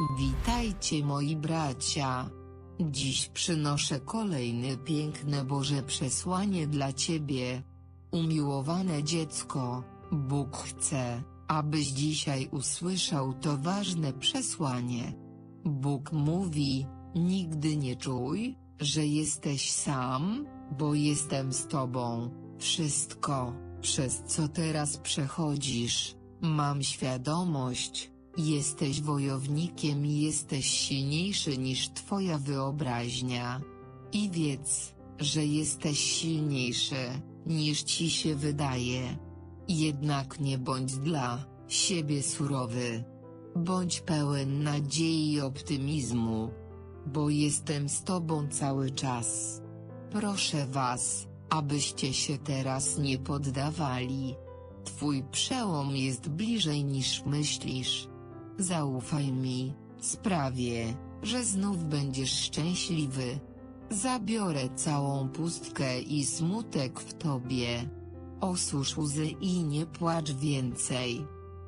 Witajcie moi bracia. Dziś przynoszę kolejne piękne Boże przesłanie dla Ciebie. Umiłowane dziecko, Bóg chce, abyś dzisiaj usłyszał to ważne przesłanie. Bóg mówi, nigdy nie czuj, że jesteś sam, bo jestem z Tobą. Wszystko, przez co teraz przechodzisz, mam świadomość, jesteś wojownikiem i jesteś silniejszy niż Twoja wyobraźnia. I wiedz, że jesteś silniejszy, niż Ci się wydaje. Jednak nie bądź dla siebie surowy. Bądź pełen nadziei i optymizmu. Bo jestem z Tobą cały czas. Proszę Was, abyście się teraz nie poddawali. Twój przełom jest bliżej niż myślisz. Zaufaj mi, sprawię, że znów będziesz szczęśliwy. Zabiorę całą pustkę i smutek w tobie. Osusz łzy i nie płacz więcej.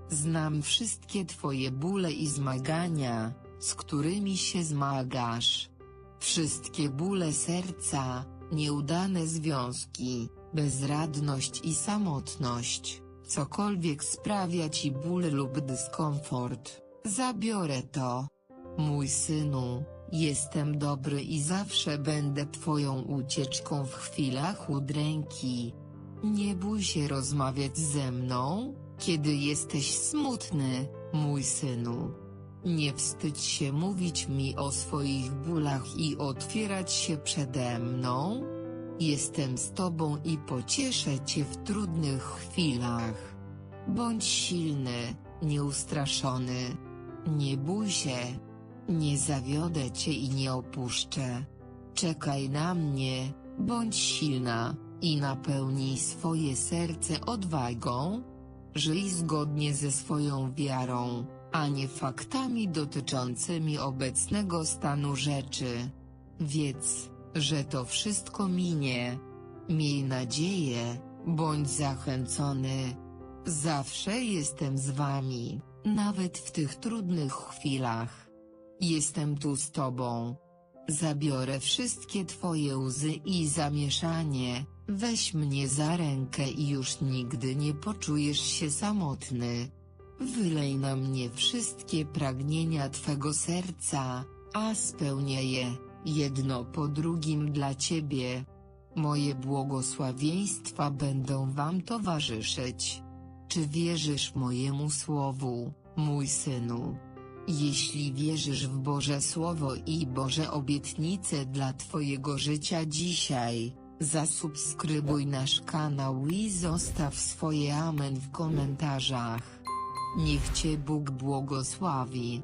Znam wszystkie twoje bóle i zmagania, z którymi się zmagasz. Wszystkie bóle serca, nieudane związki, bezradność i samotność, cokolwiek sprawia ci ból lub dyskomfort, zabiorę to. Mój synu, jestem dobry i zawsze będę twoją ucieczką w chwilach udręki. Nie bój się rozmawiać ze mną, kiedy jesteś smutny, mój synu. Nie wstydź się mówić mi o swoich bólach i otwierać się przede mną. Jestem z tobą i pocieszę cię w trudnych chwilach. Bądź silny, nieustraszony. Nie bój się. Nie zawiodę cię i nie opuszczę. Czekaj na mnie, bądź silna, i napełnij swoje serce odwagą. Żyj zgodnie ze swoją wiarą, a nie faktami dotyczącymi obecnego stanu rzeczy. Wiedz, że to wszystko minie. Miej nadzieję, bądź zachęcony. Zawsze jestem z wami, nawet w tych trudnych chwilach. Jestem tu z tobą. Zabiorę wszystkie twoje łzy i zamieszanie, weź mnie za rękę i już nigdy nie poczujesz się samotny. Wylej na mnie wszystkie pragnienia twego serca, a spełnię je, jedno po drugim dla ciebie. Moje błogosławieństwa będą wam towarzyszyć. Czy wierzysz mojemu słowu, mój synu? Jeśli wierzysz w Boże Słowo i Boże obietnice dla Twojego życia dzisiaj, zasubskrybuj nasz kanał i zostaw swoje amen w komentarzach. Niech Cię Bóg błogosławi.